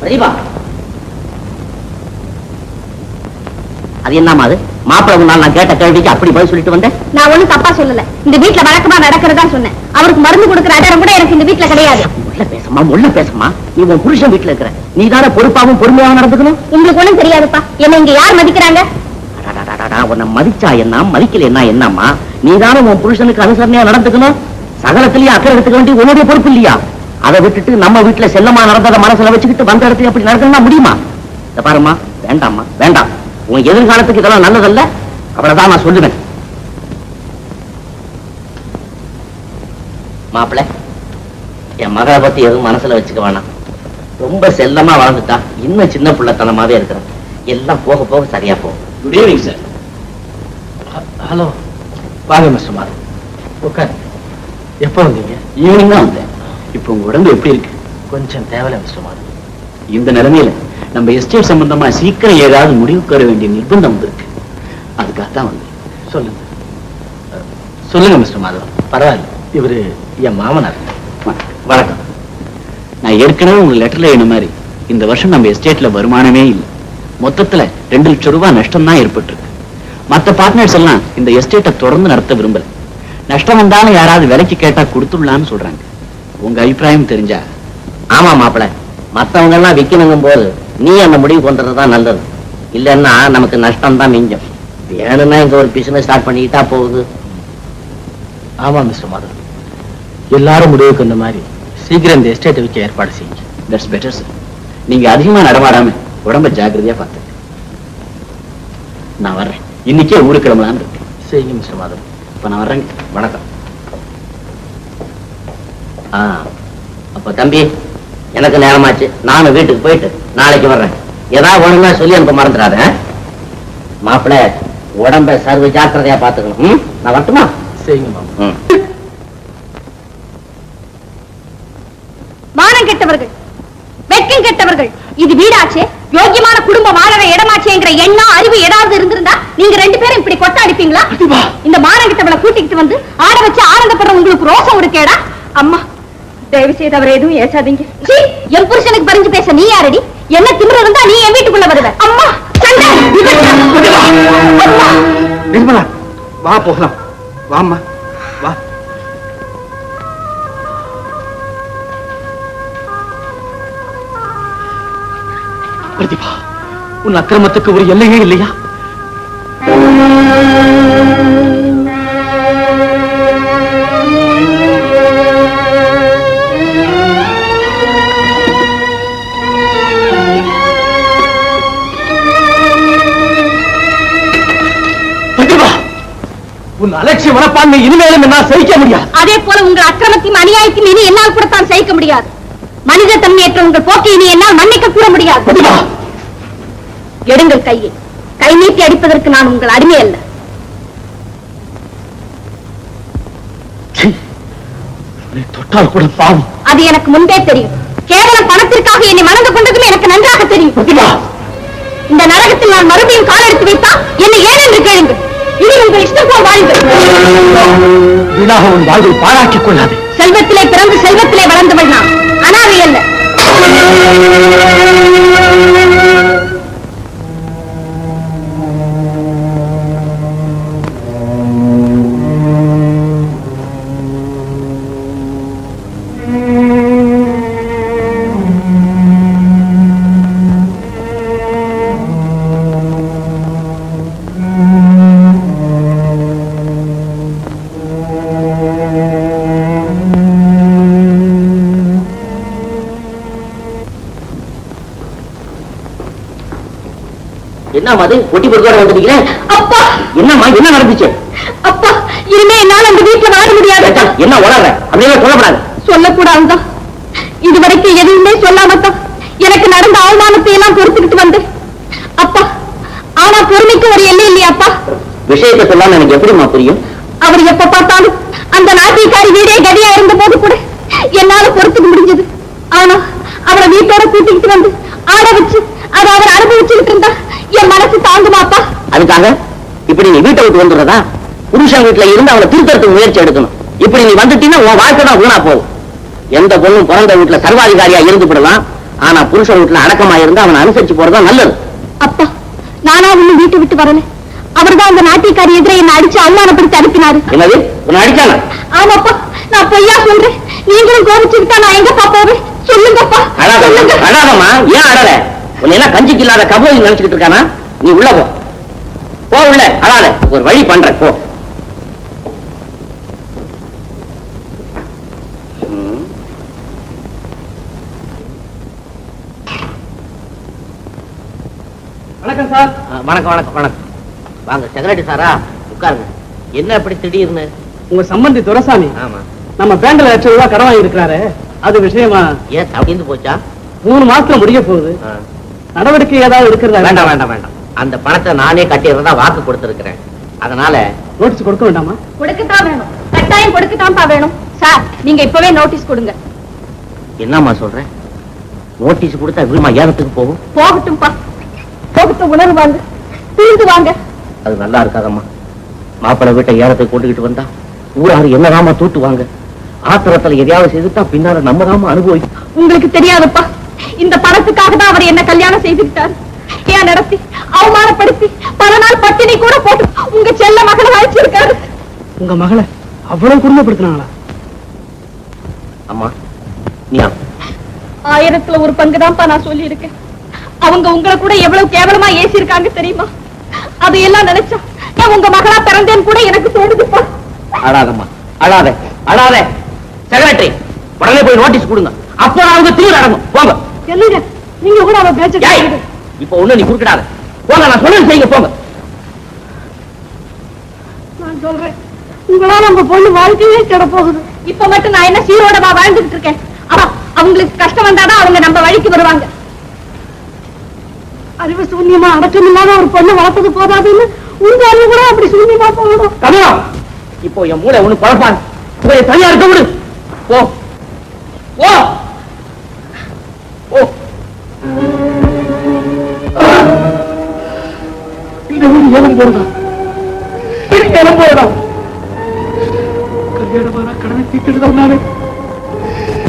பிரதீபா. அது என்னம்மா அது? மாப்பிள்ளை நான் கேட்ட கேள்விக்கு அப்படி பதில் சொல்லிட்டு வந்தேன்? நான் ஒண்ணும் தப்பா சொல்லல. இந்த வீட்ல வழக்கமா நடக்கிறதா சொன்னேன். அவருக்கு மருந்து கொடுக்கிற அதிகாரம் கூட எனக்கு இந்த வீட்ல கிடையாது. உள்ள பேசமா உள்ள பேசமா நீ உன் புருஷன் வீட்டுல இருக்கிற. நீ தானே பொறுப்பாவும் பொறுமையாவும் நடந்துக்கணும்? உங்களுக்கு ஒண்ணும் தெரியாதுப்பா. என்ன இங்க யார் மதிக்கிறாங்க? உன்னை மதிச்சா என்ன மதிக்கல என்ன என்னம்மா நீ தானே உன் புருஷனுக்கு அனுசரணையா நடந்துக்கணும் சகலத்திலயும் அக்கறை எடுத்துக்க வேண்டிய உன்னுடைய பொறுப்பு இல்லையா அதை விட்டுட்டு நம்ம வீட்டுல செல்லமா நடந்ததை மனசுல வச்சுக்கிட்டு வந்த இடத்துல அப்படி நடக்கணும்னா முடியுமா? இத பாரும்மா. வேண்டாம்மா. வேண்டாம். உன் எதிர்காலத்துக்கு இதெல்லாம் நல்லதல்ல. அவ்வளவுதான் நான் சொல்லுவேன். மாப்பிள்ளை என் மகளை பத்தி எதுவும் மனசுல வச்சுக்க வேணாம். ரொம்ப செல்லமா வளர்ந்துட்டா இன்னும் சின்ன பிள்ளைத்தனமாவே இருக்கிறேன். எல்லாம் போக போக சரியா போகும். குட் ஈவினிங் சார் ஹலோ வாங்க மிஸ்டர் மாதவ் உட்காரு எப்போ வந்தீங்க? ஈவினிங் தான் வந்தேன். இப்போ உங்க உடம்பு எப்படி இருக்கு? கொஞ்சம் தேவையில்ல மிஸ்டர் இந்த நிலைமையில நம்ம எஸ்டேட் சம்பந்தமா சீக்கிரம் ஏதாவது முடிவுக்கு வர வேண்டிய நிர்பந்தம் வந்திருக்கு. அதுக்காகத்தான் வந்தேன். சொல்லுங்க. சொல்லுங்க மிஸ்டர் மாதவ் பரவாயில்ல. இவரு என் மாமனார். வணக்கம். நான் ஏற்கனவே உங்க லெட்டர்ல என்ன மாதிரி இந்த வருஷம் நம்ம எஸ்டேட்ல வருமானமே இல்லை. மொத்தத்துல ரெண்டு லட்சம் ரூபாய் நஷ்டம் தான் ஏற்பட்டிருக்கு. மத்த பார்ட்னர்ஸ் எல்லாம் இந்த எஸ்டேட்டை தொடர்ந்து நடத்த விரும்பல. நஷ்டம் வந்தாலும் யாராவது விலைக்கு கேட்டா கொடுத்துடலாம்னு சொல்றாங்க. உங்க அபிப்பிராயம் தெரிஞ்சா. ஆமா மாப்பிள. மத்தவங்க எல்லாம் விக்கணுங்கும் போது நீ அந்த முடிவு கொண்டதுதான் நல்லது. இல்லன்னா நமக்கு நஷ்டம் தான் மிஞ்சம். வேணும்னா இங்க ஒரு பிசினஸ் ஸ்டார்ட் பண்ணிக்கிட்டா போகுது. ஆமா மிஸ்டர் மாதவ் எல்லாரும் முடிவுக்கு வந்த மாதிரி சீக்கிரம் இந்த எஸ்டேட்டை விற்க ஏற்பாடு செய்யுங்க தட்ஸ் பெட்டர் சார் நீங்க அதிகமா நடமாடாம உடம்ப ஜாக்கிரதையா பார்த்து நான் வர்றேன். இன்னைக்கே ஊருக்கு கிளம்பலான்னு இருக்கேன் சரிங்க மிஸ்டர் மாதவ் இப்ப நான் வர்றேங்க. வணக்கம். அப்ப தம்பி எனக்கு நேரமாச்சு. நானும் வீட்டுக்கு போயிட்டு நாளைக்கு வர்றேன். ஏதாவது ஒழுங்கா சொல்லி அனுப்ப மறந்துடாத மாப்பிள உடம்ப சர்வ ஜாக்கிரதையா பாத்துக்கணும்? நான் வரட்டுமா? சரிங்க மானம் கெட்டவர்கள் வெட்கம் கெட்டவர்கள். இது வீடாச்சே? யோக்கியமான குடும்பம் வாழற இடமாச்சேங்கிற எண்ணம் அறிவு ஏதாவது இருந்திருந்தா நீங்க ரெண்டு பேரும் இப்படி கொட்ட அடிப்பீங்களா? இந்த மானம் கெட்டவளை கூட்டிக்கிட்டு வந்து ஆட வச்சு ஆனந்தப்படுற உங்களுக்கு ரோசம் இருக்கேடா. அம்மா தயவு செய்து அவரை எதுவும் ஏசாதீங்க என் புருஷனுக்கு பறிஞ்சு பேச நீ யாரடி? என்ன திமிரு இருந்தா நீ என் வீட்டுக்குள்ள வருவ. அம்மா நிர்மலா வா போகலாம். வாம்மா வா. பிரதிபா உன் அக்கிரமத்துக்கு ஒரு எல்லையே இல்லையா? அலட்சிய மனப்பான்மை இனிமேலும் என்னால் சகிக்க முடியாது. அதே போல உங்கள் அக்கிரமத்தையும் அநியாயத்தையும் இனி என்னால் கூட தான் சகிக்க முடியாது. மனித தன்மையற்ற உங்கள் போக்கை இனி என்னால் மன்னிக்க கூட முடியாது. எடுங்கள் கையை. கை நீட்டி அடிப்பதற்கு நான் உங்கள் அடிமை அல்ல. தொட்டால் கூட பாவம். அது எனக்கு முன்பே தெரியும். கேவலம் பணத்திற்காக என்னை மணந்து கொண்டதும் எனக்கு நன்றாக தெரியும். இந்த நரகத்தில் நான் மறுபடியும் கால் எடுத்து வைத்தால் என்னை வீணாக உன் வாழ்வை பாழாக்கிக் கொள்ளாது. செல்வத்திலே பிறந்து செல்வத்திலே வளர்ந்தவள் நான். அனாதை அல்ல என்ன மது ஒட்டி பொறுத்தோட வந்துட்டீங்களே அப்பா! என்னம்மா என்ன நடந்துச்சு? அப்பா இனிமே என்னால் அந்த வீட்டுல வாழ முடியாது. என்ன உளற அப்படியே சொல்லப்படாது சொல்லக்கூடாதுதான் இதுவரைக்கும் எதுவுமே சொல்லாமத்தான் எனக்கு நடந்த அவமானத்தை எல்லாம் பொறுத்துக்கிட்டு வந்து. அப்பா ஆனா பொறுமைக்கு ஒரு எல்லை இல்லையாப்பா விஷயத்தை சொல்லாம எனக்கு எப்படிம்மா புரியும்? அவர் எப்ப பார்த்தாலும் அந்த நாட்டியக்காரி வீடே கதியா இருந்த போது கூட என்னால பொறுத்துக்க முடிஞ்சது. ஆனா அவரை வீட்டோட கூட்டிக்கிட்டு வந்து ஆட வச்சு அதை அவர் அனுபவிச்சுக்கிட்டு இருந்தா என் மனசு தாங்குமாப்பா அதுக்காக இப்படி நீ வீட்டை விட்டு வந்துடுறதா? புருஷன் வீட்டுல இருந்து அவளை திருத்தறதுக்கு முயற்சி எடுக்கணும். இப்படி நீ வந்துட்டீங்கன்னா உன் வாழ்க்கை தான் வீணா போகும். எந்த பொண்ணும் பிறந்த வீட்டுல சர்வாதிகாரியா இருந்து விடலாம். ஆனா புருஷன் வீட்டுல அடக்கமா இருந்தா அவனை அனுசரிச்சு போறதா நல்லது. அப்பா நானா ஒண்ணு வீட்டை விட்டு வரல அவர்தான் அந்த நாட்டியக்காரி எதிரே என்ன அடிச்சு அவமானப்படுத்தி அனுப்பினாரு. என்னது? உன்னை அடிச்சானா? ஆமாப்பா நான் பொய்யா சொல்றேன். நீங்களும் கோபிச்சுக்கிட்டா நான் எங்கப்பா போவேன்? சொல்லுங்கப்பா அழாத சொல்லுங்க. அழாதம்மா. ஏன் அழல? உன்னை எல்லாம் கஞ்சிக்கு இல்லாத கபோதி நினைச்சுக்கிட்டு இருக்கானா? நீ உள்ள போ. போ உள்ள அழாத. ஒரு வழி பண்றேன் போ. வணக்கம் சார். வணக்கம் வணக்கம் வணக்கம். வாங்க செக்ரட்டரி சாரா உட்காருங்க. என்ன இப்படி திடீர்னு? உங்க சம்பந்தி துரசாமி. ஆமா. நம்ம பேங்க்ல லட்சம் ரூபாய் கடன் வாங்கி இருக்கிறாரு. அது விஷயமா? ஏன் தவிர்ந்து போச்சா? மூணு மாசத்துல முடிய போகுது. நடவடிக்கை ஏதாவது எடுக்கிறதா வேண்டாம் வேண்டாம் வேண்டாம். அந்த பணத்தை நானே கட்டிடுறதா வாக்கு கொடுத்திருக்கிறேன். அதனால நோட்டீஸ் கொடுக்க வேண்டாமா? கொடுக்கத்தான் வேணும். கட்டாயம் கொடுக்கத்தான்ப்பா வேணும். சார் நீங்க இப்பவே நோட்டீஸ் கொடுங்க. என்னம்மா சொல்றேன் நோட்டீஸ் கொடுத்தா வீமா ஏறத்துக்கு போகும்? போகட்டும்பா போகட்டும் உணர்வாங்க திரிந்து வாங்க. அது நல்லா இருக்காதம்மா. மாப்பிள்ளை வீட்டை ஏறத்துக்கு கொண்டுகிட்டு வந்தா ஊராரு என்னதாமா தூட்டுவாங்க? ஆத்திரத்துல எதையாவது செய்துட்டா பின்னால நம்ம தாமா அனுபவிக்கும் உங்களுக்கு தெரியாதுப்பா. இந்த பணத்துக்காக தான் அவர் என்ன கல்யாணம் செய்துக்கிட்டார் ஏன் நடத்தி அவமானப்படுத்தி பல நாள் பட்டினி கூட போட்டு உங்க செல்ல மகளை அழைச்சிருக்காரு. உங்க மகளை அவ்வளவு குடும்பப்படுத்தினாங்களா? அம்மா ஆயிரத்துல ஒரு பங்குதான்ப்பா நான் சொல்லி இருக்கேன் அவங்க உங்களை கூட எவ்வளவு கேவலமா ஏசிருக்காங்க தெரியுமா? அதையெல்லாம் நினைச்சா நான் உங்க மகளா பிறந்தேன்னு கூட எனக்கு தோணுதுப்பா. அழாதம்மா அழாத அழாத. செக்ரட்டரி உடனே போய் நோட்டீஸ் கொடுங்க. அப்போ அவங்க தீவிர அடங்கும் போங்க என்னங்க? நீங்க கூட அவ பேச்ச இப்போ ஒண்ணு நீ குறுக்கிடாத. போங்க நான் சொன்னது செய்யுங்க போங்க. நான் சொல்றேன். உங்களால உங்க பொண்ணு வாழ்க்கையே கெட போகுது இப்ப மட்டும் நான் என்ன சீரோடவா வாழ்ந்துட்டு இருக்கேன்? ஆனா அவங்களுக்கு கஷ்டம் வந்தாதான் அவங்க நம்ம வழிக்கு வருவாங்க. அறிவு சூன்யமா அடக்கம் இல்லாத ஒரு பொண்ணு வளர்த்தது போதாதுன்னு உங்க அறிவு கூட அப்படி சூன்யமா போகணும். கமலா இப்போ என் மூளை ஒண்ணு குழப்பாது. உங்களை தனியா இருக்க விடு போ. போ. வீடு ஏலம் போறதா போறதா? கல்யாணமான கடனை தீர்த்துட்டு தான் நானு.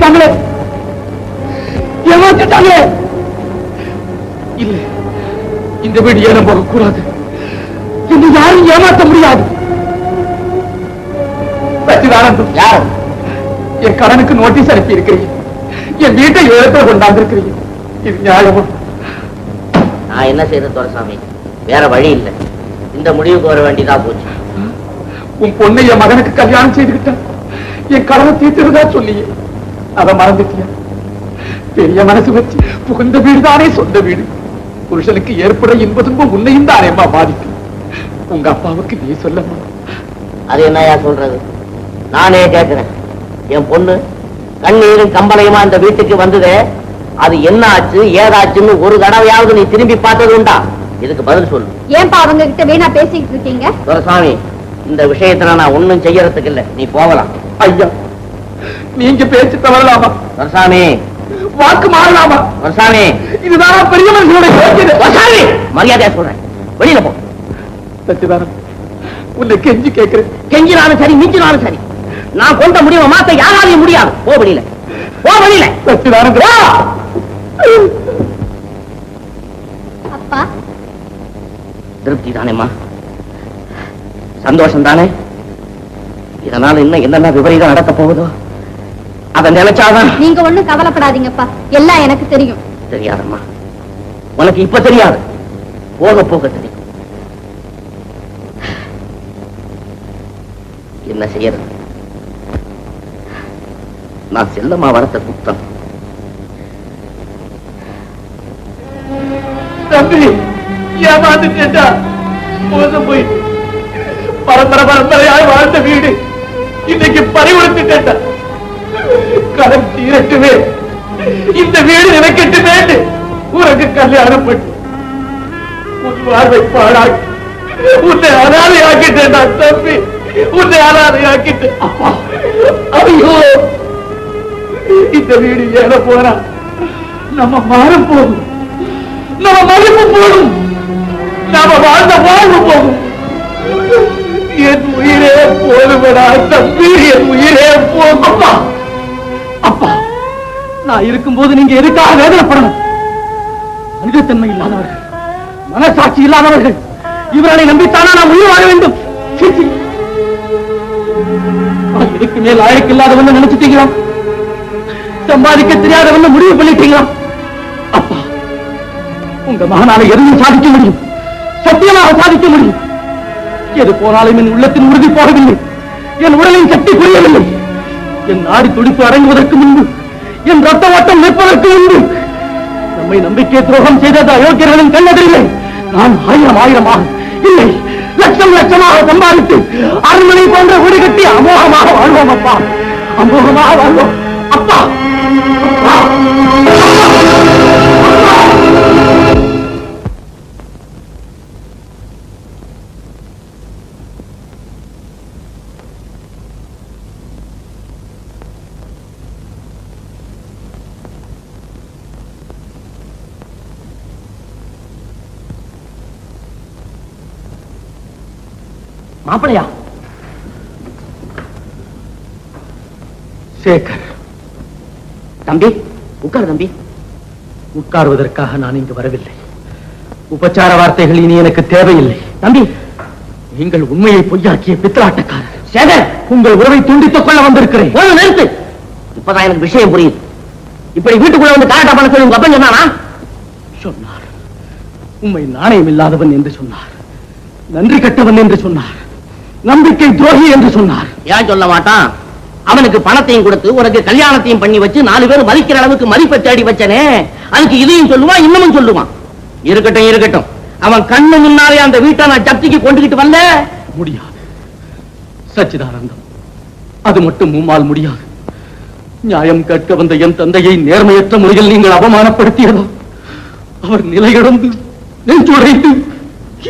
தங்களே ஏமாத்திட்டாங்களே இல்ல இந்த வீடு ஏலம் போக என்ன யாரும் ஏமாத்த முடியாது. சச்சிதானந்தம் என் கடனுக்கு நோட்டீஸ் அனுப்பி இருக்கிறீங்க என் வீட்டை ஏலத்தில் கொண்டாந்து இருக்கிறீங்க இது நியாயமா? நான் என்ன செய்யறது துரசாமி வேற வழி இல்லை. இந்த முடிவுக்கு வர வேண்டியதா போச்சு. உன் பொண்ணை என் மகனுக்கு கல்யாணம் செய்துக்கிட்ட என் கடனை தீர்த்துறதா சொல்லியே அதை மறந்துட்டியா? பெரிய மனசு வச்சு புகுந்த வீடு தானே சொந்த வீடு. புருஷனுக்கு ஏற்பட இன்ப துன்பம் உன்னையும் தானேம்மா பாதிக்கும் உங்க அப்பாவுக்கு நீ சொல்லம்மா. அது என்னையா சொல்றது? நானே கேட்கிறேன் என் பொண்ணு கண்ணீரும் கம்பளையுமா இந்த வீட்டுக்கு வந்ததே? அது என்ன ஆச்சு ஏதாச்சுன்னு ஒரு தடவையாவது நீ திரும்பி பார்த்தது உண்டா? இதுக்கு பதில் சொல்லு. ஏன்பா அவங்க கிட்ட வீணா பேசிக்கிட்டு இருக்கீங்க? துரசாமி இந்த விஷயத்துல நான் ஒண்ணும் செய்யறதுக்கு இல்ல. நீ போகலாம். ஐயா நீங்க பேச்சு தவறலாமா துரசாமி வாக்கு மாறலாமா? துரசாமி இதுதான் பெரிய மனுஷனுடைய. துரசாமி மரியாதையா சொல்றேன். வெளியில போ. சச்சிதானந்தம் உன்னை கெஞ்சி கேட்கிறேன். கெஞ்சினாலும் சரி மிஞ்சினாலும் சரி. நான் கொண்ட முடிவை மாத்த யாராலையும் முடியாது. போ வெளியில. போ வெளியில. சச்சிதானந்தம் அப்பா திருப்தி தானேம்மா சந்தோஷம் தானே இதனால இன்னும் என்னென்ன விபரீதம் நடக்க போகுதோ அதை நினைச்சாதான் நீங்க ஒண்ணும் கவலைப்படாதீங்கப்பா. எல்லாம் எனக்கு தெரியும். தெரியாதம்மா. உனக்கு இப்ப தெரியாது. போக போக தெரியும். என்ன செய்யறது? நான் செல்லம்மா வரத்த குத்தம். தம்பி! ஏமாந்துட்டா மோசம் போய். பரம்பரை பரம்பரையாய் வாழ்ந்த வீடு இன்னைக்கு பறிவுறுத்திட்டா கடன் தீரட்டுமே. இந்த வீடு நினைக்கட்டுமே உனக்கு கல்யாணம் பண்ணி. உன் வாழ்வை பாழாக்கி. உன்னை அனாதையாக்கிட்டேன் நான் தம்பி. உன்னை அனாதையாக்கிட்டேன் ஐயோ. இந்த வீடு ஏற போறா நம்ம மாறும் போதும். நம்ம மதிப்பு போடும் நாம வாழ்ந்த வாழ்வு போகும். என் உயிரே போதுமடா தம்பி என் உயிரே போதும். அப்பா அப்பா நான் இருக்கும்போது நீங்க எதுக்காக வேதனைப்படணும்? மனிதத்தன்மை இல்லாதவர்கள் மனசாட்சி இல்லாதவர்கள் இவர்களை நம்பித்தானா நான் உயிர் வாழ வேண்டும்? இதுக்கு மேல் ஆயக்கு இல்லாதவன் நினைச்சிட்டீங்களா? சம்பாதிக்க தெரியாதவன் முடிவு பண்ணிட்டீங்களா? அப்பா உங்க மகனால எதுவும் சாதிக்க முடியும். சத்தியமாக சாதிக்க முடியும். எது போனாலும் என் உள்ளத்தின் உறுதி போகவில்லை. என் உடலின் சக்தி புரியவில்லை. என் நாடி துடிப்பு அடங்குவதற்கு முன்பு என் ரத்த ஓட்டம் நிற்பதற்கு முன்பு நம்மை நம்பிக்கை துரோகம் செய்தது அயோக்கியர்களின் கண்ணதில்லை நான் ஆயிரம் ஆயிரமாக இல்லை லட்சம் லட்சமாக சம்பாதித்து அரண்மனை போன்ற வீடு கட்டி அமோகமாக வாழ்வோம் அப்பா. அமோகமாக வாழ்வோம். அப்பா. மாப்பிளையா சேகர். தம்பி உட்கார் தம்பி. உட்காருவதற்காக நான் இங்கு வரவில்லை. உபச்சார வார்த்தைகள் இனி எனக்கு தேவையில்லை. தம்பி நீங்கள் உண்மையை பொய்யாக்கிய பித்தலாட்டக்காரர். சேகர்! உங்கள் உறவை துண்டித்துக் கொள்ள வந்திருக்கிறேன். நிறுத்து! இப்பதான் எனக்கு விஷயம் புரியுது. இப்படி வீட்டுக்குள்ள வந்து கலாட்டா பண்ண சொல்லி உங்க அப்பன் சொன்னானா? சொன்னார். உண்மை நாணயம் இல்லாதவன் என்று சொன்னார். நன்றி கட்டவன் என்று சொன்னார். நம்பிக்கை துரோகி என்று சொன்னார். ஏன் சொல்ல மாட்டான்? அவனுக்கு பணத்தையும் கொடுத்து உனக்கு கல்யாணத்தையும் பண்ணி வச்சு நாலு பேர் மதிக்கிற அளவுக்கு மதிப்பை தேடி வச்சனே அதுக்கு இதையும் சொல்லுவான் இன்னமும் சொல்லுவான். இருக்கட்டும் இருக்கட்டும். அவன் கண்ணு முன்னாலே அந்த வீட்டை நான் ஜப்திக்கு கொண்டுகிட்டு வரல முடியாது. சச்சிதானந்தம். அது மட்டும் உம்மால் முடியாது. நியாயம் கேட்க வந்த என் தந்தையை நேர்மையற்ற முறையில் நீங்கள் அவமானப்படுத்தியதோ அவர் நிலையிழந்து நெஞ்சுடைந்து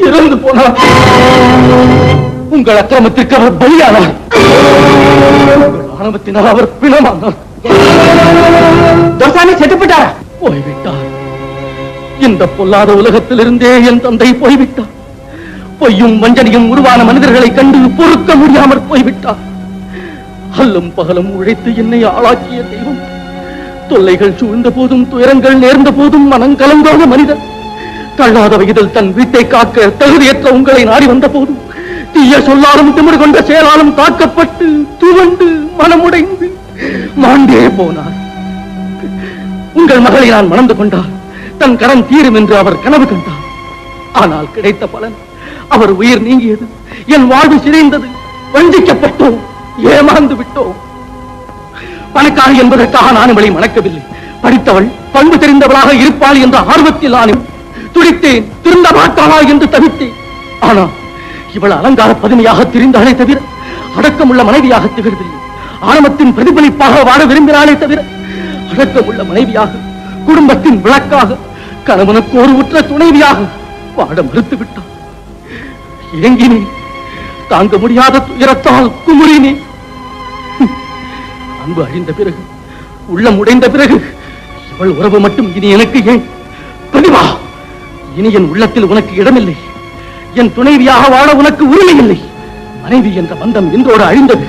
இறந்து போனார். உங்கள் அக்கிரமத்திற்கு அவர் பலியானார். ஆணவத்தினால் அவர் பிணமானார். செத்துப்பட்டாரா? போய்விட்டார். இந்த பொல்லாத உலகத்திலிருந்தே என் தந்தை போய்விட்டார். பொய்யும் வஞ்சனையும் உருவான மனிதர்களை கண்டு பொறுக்க முடியாமற் போய்விட்டார். அல்லும் பகலும் உழைத்து என்னை ஆளாக்கிய தெய்வம். தொல்லைகள் சூழ்ந்த போதும் துயரங்கள் நேர்ந்த போதும் மனம் கலங்காத மனிதன். தள்ளாத வயதில் தன் வீட்டை காக்க தகுதியற்ற உங்களை நாடி வந்த போதும் தீய சொல்லாலும் திமிரு கொண்ட செயலாலும் தாக்கப்பட்டு துவண்டு மனமுடைந்து மாண்டே போனார். உங்கள் மகளை நான் மணந்து கொண்டார் தன் கடன் தீரும் என்று அவர் கனவு கண்டார். ஆனால் கிடைத்த பலன் அவர் உயிர் நீங்கியது. என் வாழ்வு சிதைந்தது. வஞ்சிக்கப்பட்டோம். ஏமாந்து விட்டோம். பணக்காரி என்பதற்காக நான் இவளை மணக்கவில்லை. படித்தவள் பண்பு தெரிந்தவளாக இருப்பாள் என்ற ஆர்வத்தில் நான் துடித்தேன். திருந்த மாட்டாளா என்று தவித்தேன். ஆனால் இவள் அலங்கார பதுமையாக திரிந்தாளே தவிர அடக்கமுள்ள மனைவியாக திகழ்வில்லை ஆணவத்தின் பிரதிபலிப்பாக வாழ விரும்பினாலே தவிர அடக்கமுள்ள மனைவியாக குடும்பத்தின் விளக்காக கணவனுக்கு ஒரு உற்ற துணைவியாக வாட மறுத்து விட்டான் இயங்கினேன் தாங்க முடியாத துயரத்தால் குமுறினேன் அன்பு அழிந்த பிறகு உள்ளம் உடைந்த பிறகு இவள் உறவு மட்டும் இனி எனக்கு ஏன்? பணிவா இனி என் உள்ளத்தில் உனக்கு இடமில்லை. என் துணைவியாக வாழ உனக்கு உரிமை இல்லை மனைவி என்ற பந்தம் இன்றோடு அழிந்தது.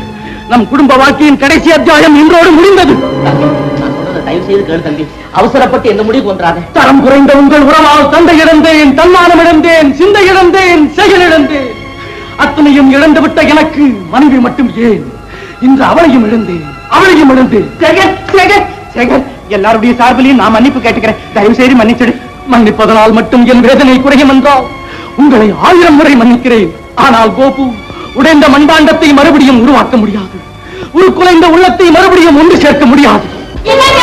நம் குடும்ப வாழ்க்கையின் கடைசி அத்தியாயம் இன்றோடு முடிந்தது. தம்பி, நான் சொல்றதை தயவு செய்து கேளு தம்பி. அவசரப்பட்டு எந்த முடிவு கொண்டாத தரம் குறைந்த உங்கள் உறவால் தந்தை இழந்தேன் தன்மானம் இழந்தேன் சிந்தை இழந்தேன் செயல் இழந்தேன். அத்தனையும் இழந்துவிட்ட எனக்கு மனைவி மட்டும் ஏன்? இன்று அவளையும் இழந்தேன் அவளையும் இழந்தேன். சேகர் சேகர் சேகர் எல்லாருடைய சார்பிலையும் நான் மன்னிப்பு கேட்டுக்கிறேன். தயவு செய்து மன்னிச்சிடு. மன்னிப்பதனால் மட்டும் என் வேதனை குறையும் என்றால் உங்களை ஆயிரம் முறை மன்னிக்கிறேன். ஆனால் கோபு உடைந்த மண்பாண்டத்தை மறுபடியும் உருவாக்க முடியாது. ஒரு குலைந்த உள்ளத்தை மறுபடியும் ஒன்று சேர்க்க முடியாது. நிறுத்த